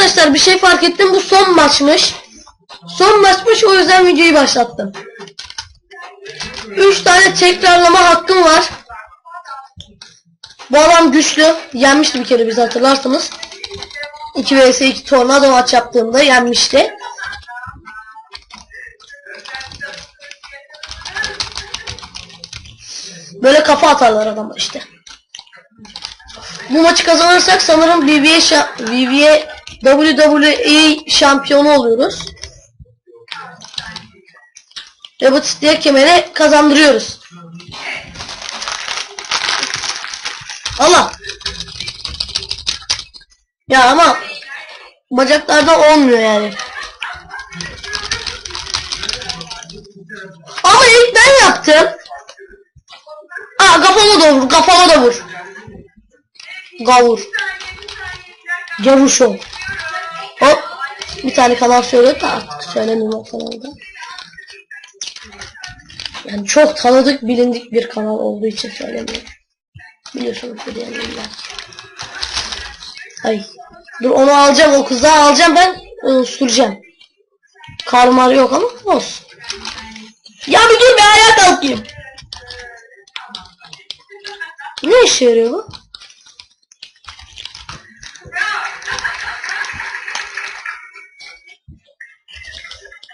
Arkadaşlar bir şey fark ettim bu son maçmış. Son maçmış o yüzden videoyu başlattım. 3 tane tekrarlama hakkım var. Bu adam güçlü. Yenmişti bir kere biz hatırlarsınız. 2 vs 2 tornado maç yaptığımda yenmişti. Böyle kafa atarlar adamlar işte. Bu maçı kazanırsak sanırım şa- BBA WWE şampiyonu oluyoruz. Ve bu diye kemeri kazandırıyoruz. Allah. Ya ama bacaklarda olmuyor yani. Ama ilk ben yaptım. Aa kafama da vur, kafama da vur. Gavur. Gavur show. Bir tane kanal söyledi de artık söylemeyeyim o kanalda. Yani çok tanıdık bilindik bir kanal olduğu için söylemiyorum. Biliyorsunuz diye illa. Ay. Dur onu alacağım o kızı alacağım ben ıı, süreceğim. Karmar yok ama olsun. Ya bir dur bir ayağa kalkayım. Ne işe yarıyor bu?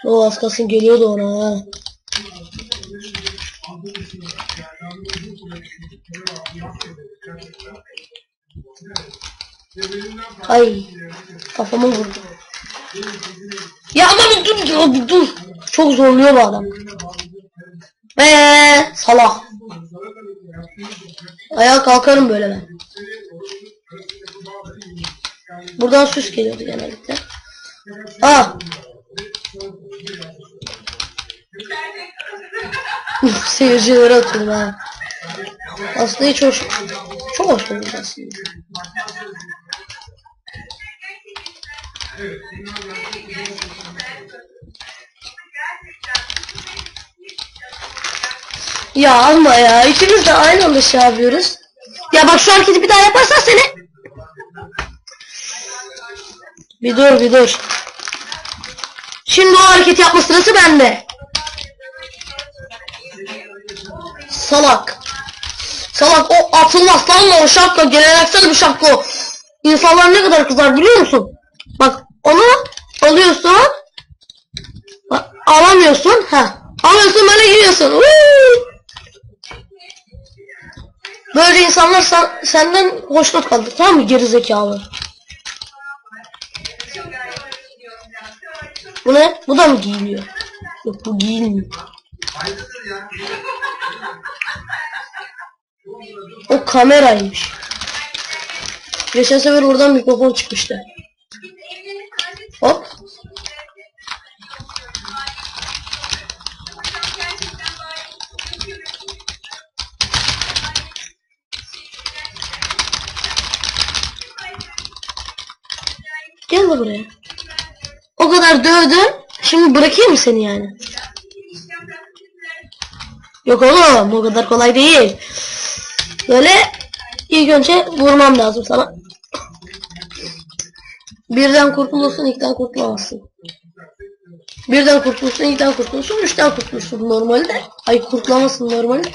O az kalsın geliyordu ona ha. Ay kafamı vurdu. Ya ama dur bir dur. Çok zorluyor bu adam. Be salak. Ayağa kalkarım böyle ben. Buradan süs geliyordu genellikle. Ah. Seyircilere atıyorum ha. Aslında hiç hoş. Çok hoş olmuş aslında. Ya ama ya ikimiz de aynı anda şey yapıyoruz. Ya bak şu hareketi bir daha yaparsan seni. Bir dur bir dur. Şimdi o hareketi yapma sırası bende. Salak. Salak o atılmaz lan mı o şapka geleneksel bir şapka o. İnsanlar ne kadar kızar biliyor musun? Bak onu alıyorsun. Bak, alamıyorsun. Ha. Alıyorsun böyle giyiyorsun. Uuu. Böyle insanlar sen, senden hoşnut kaldı tamam mı gerizekalı? Bu ne? Bu da mı giyiliyor? Yok bu giyilmiyor. O kameraymış. Geçen sefer oradan mikrofon çıkmıştı. Hop. Gel buraya. O kadar dövdün. Şimdi bırakayım mı seni yani? Yok oğlum o kadar kolay değil. Böyle ilk önce vurmam lazım sana. Birden kurtulursun, ilkten kurtulamazsın. Birden kurtulursun, ilkten kurtulursun, üçten kurtulursun normalde. Ay kurtulamazsın normalde.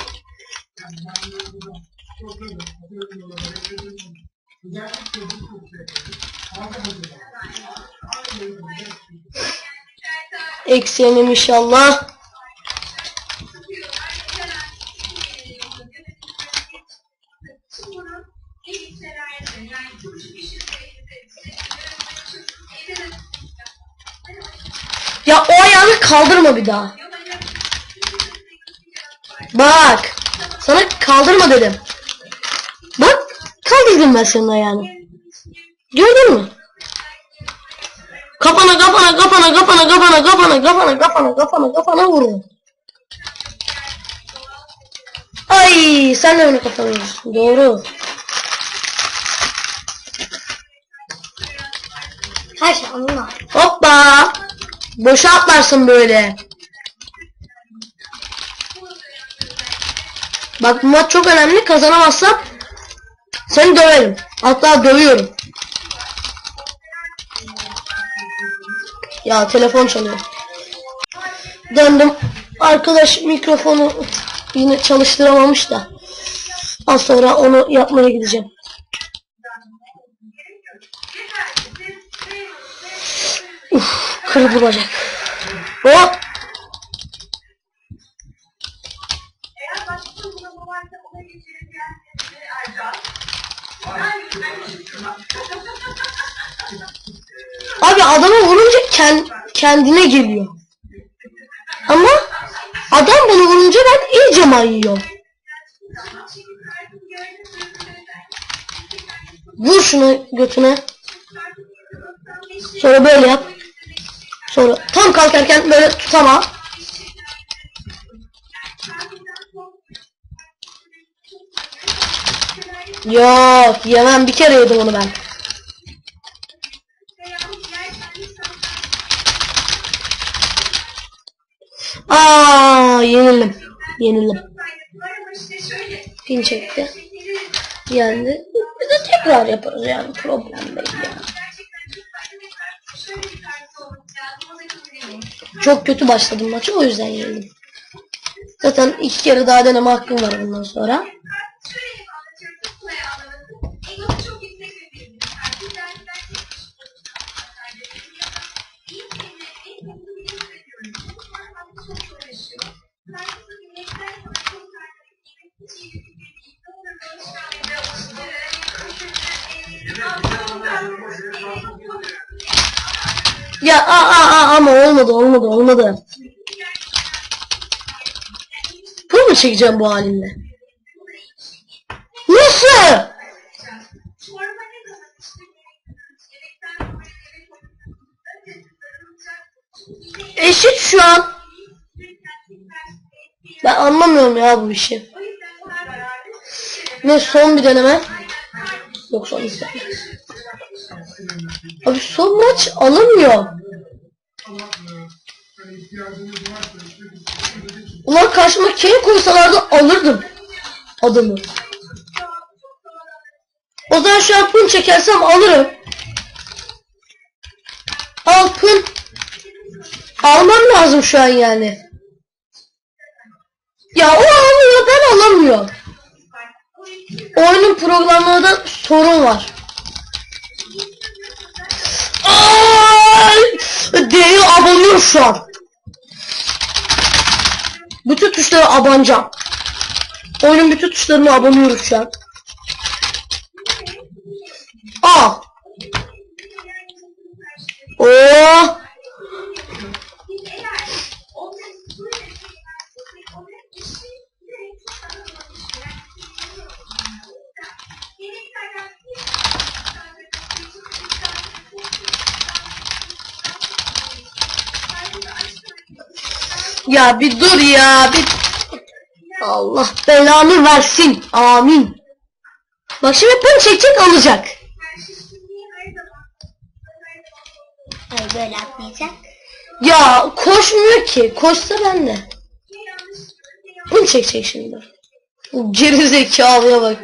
Eksiyenim inşallah. Ya o ayağını kaldırma bir daha. Bak. Sana kaldırma dedim. Bak. Kaldırdım ben senin ayağını. Gördün mü? Kafana kafana kafana kafana kafana kafana kafana kafana kafana kafana vurun. Ay sen de kafana vurursun. Doğru. Kaç Allah. Hoppa. Boşa atlarsın böyle. Bak bu maç çok önemli. Kazanamazsam seni döverim. Hatta dövüyorum. Ya telefon çalıyor. Döndüm. Arkadaş mikrofonu yine çalıştıramamış da. Az sonra onu yapmaya gideceğim. Uf, kırıldı bacak. Hop. Abi adamı vurunca ken- kendine geliyor. Ama adam bunu vurunca ben iyice mayıyorum. Vur şunu götüne. Sonra böyle yap. Sonra tam kalkarken böyle tutama. Yok yemem bir kere yedim onu ben. Aa yenildim. Yenildim. Pin çekti. Yendi. Biz de tekrar yaparız yani problem değil yani. Çok kötü başladım maçı o yüzden yenildim. Zaten iki kere daha deneme hakkım var bundan sonra. Ya aa, aa, aa, ama olmadı olmadı olmadı. Bunu mu çekeceğim bu halimle? Nasıl? Eşit şu an. Ben anlamıyorum ya bu işi. Ne son bir deneme? Yok son bir. Abi son maç alınmıyor. Ulan karşıma Kane koysalardı alırdım adamı. O zaman şu an pın çekersem alırım. Al pın. Almam lazım şu an yani. Ya o alıyor ben alamıyorum. Oyunun programında sorun var. D'ye abanıyor şu an. Bütün tuşlara abanacağım. Oyunun bütün tuşlarına abanıyoruz şu an. Aa! Oo! Ya bir dur ya bir Allah belanı versin. Amin. Bak şimdi çekecek alacak. Hayır böyle atmayacak. Ya koşmuyor ki. Koşsa ben de. Bunu çekecek şimdi. Geri zekalıya bak.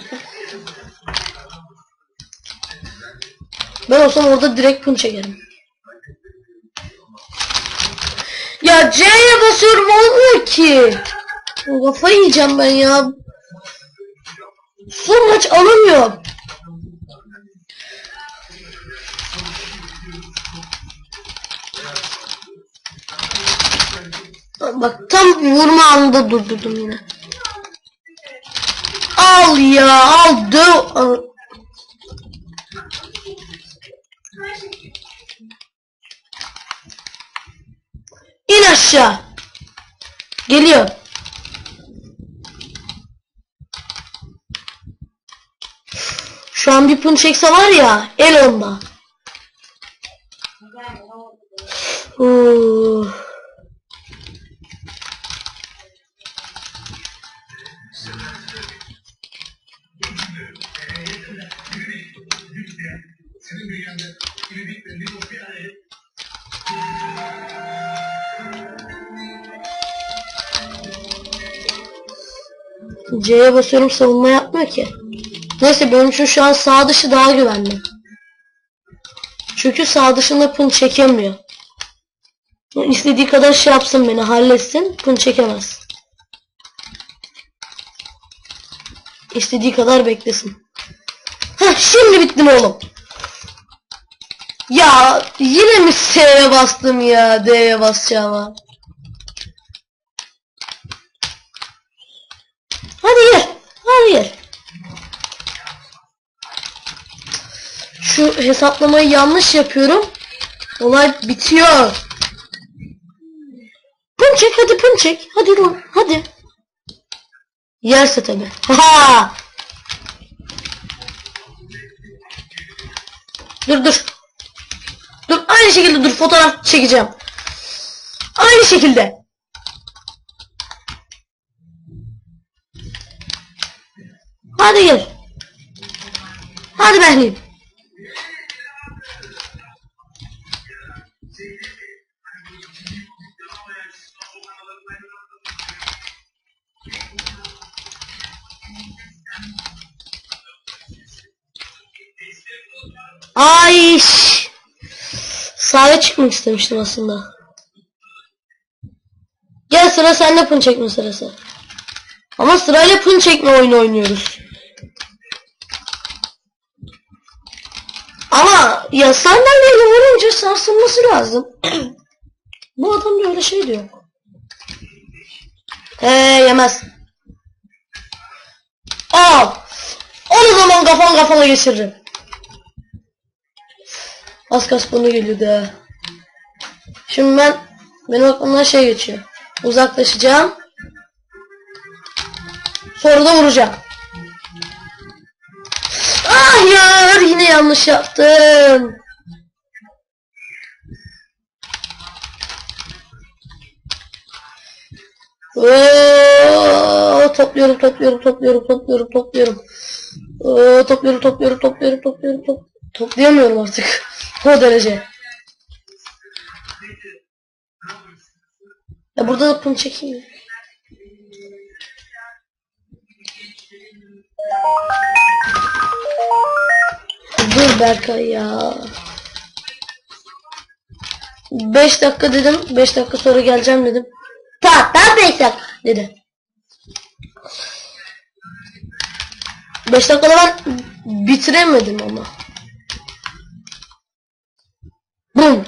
Ben olsam orada direkt bunu çekerim. Ya C'ye basıyorum olmuyor ki. Kafayı yiyeceğim ben ya. Son maç alamıyor. Bak tam vurma anında durdurdum yine. Al ya al döv. İn aşağı. Geliyor. Şu an bir pın çekse var ya el onda. Uh. C'ye basıyorum savunma yapmıyor ki. Neyse benim için şu an sağ dışı daha güvenli. Çünkü sağ dışında pın çekemiyor. İstediği kadar şey yapsın beni halletsin. Bunu çekemez. İstediği kadar beklesin. Heh, şimdi bittin oğlum. Ya yine mi S'ye bastım ya D'ye basacağıma. Hadi gel. Hadi gel. Şu hesaplamayı yanlış yapıyorum. Olay bitiyor. Pın çek hadi pın çek. Hadi lan hadi. Yerse tabi. Ha. Dur dur. Dur aynı şekilde dur fotoğraf çekeceğim. Aynı şekilde. Hadi gel. Hadi Behliyim. Ay. Sahaya çıkmak istemiştim aslında. Gel sıra sende pın çekme sırası. Ama sırayla pın çekme oyunu oynuyoruz. Ama ya sandalyeyle vurunca sarsılması lazım. Bu adamda öyle şey diyor. He yemez. Al. O zaman kafan kafana geçiririm. Az kas bunu geliyor da. Şimdi ben benim aklımdan şey geçiyor. Uzaklaşacağım. Sonra da vuracağım. Ah ya yine yanlış yaptım. Oo, topluyorum topluyorum topluyorum topluyorum topluyorum. Oo, topluyorum topluyorum topluyorum topluyorum top toplayamıyorum artık. O derece. Ya burada da bunu çekeyim mi? Dur Berkay ya. 5 dakika dedim. 5 dakika sonra geleceğim dedim. Ta ta 5 dakika dedi. 5 dakikada ben bitiremedim ama. Bum.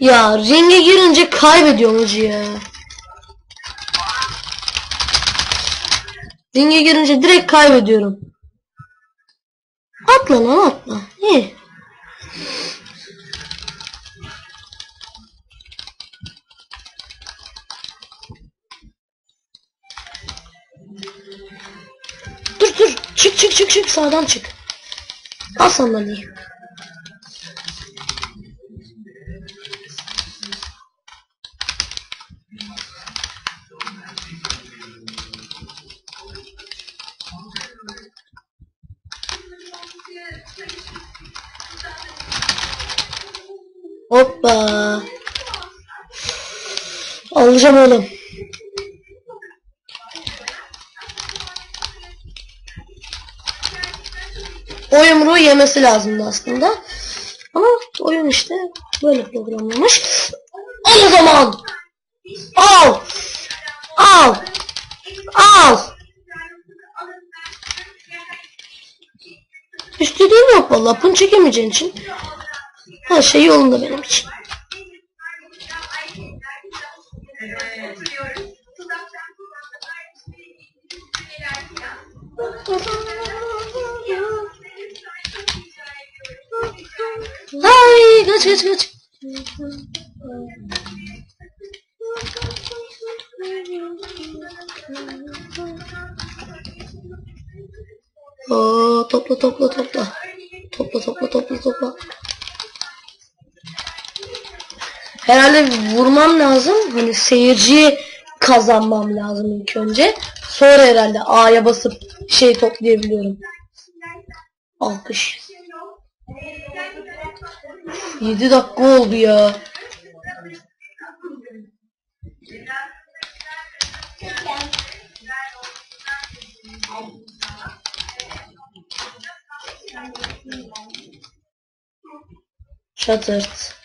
Ya ringe girince kaybediyorum hacı ya. Ringe girince direkt kaybediyorum. Atla lan atla. İyi. Çık çık sağdan çık. Al sandalyeyi. Hoppa. Alacağım oğlum. O yumruğu yemesi lazımdı aslında. Ama oyun işte böyle programlamış. Al o zaman. Al. Al. Al. İstediğim yok vallahi. Bunu çekemeyeceğin için. Her şey yolunda benim için. Kaç kaç. Oo, topla topla topla. Topla topla topla topla. Herhalde vurmam lazım. Hani seyirciyi kazanmam lazım ilk önce. Sonra herhalde A'ya basıp şey toplayabiliyorum. Alkış. 7 dakika oldu ya. Çatırt.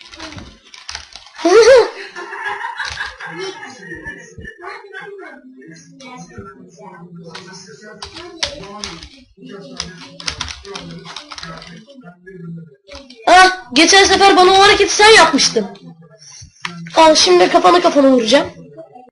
Geçen sefer bana o hareketi sen yapmıştın. Al şimdi kafana kafana vuracağım.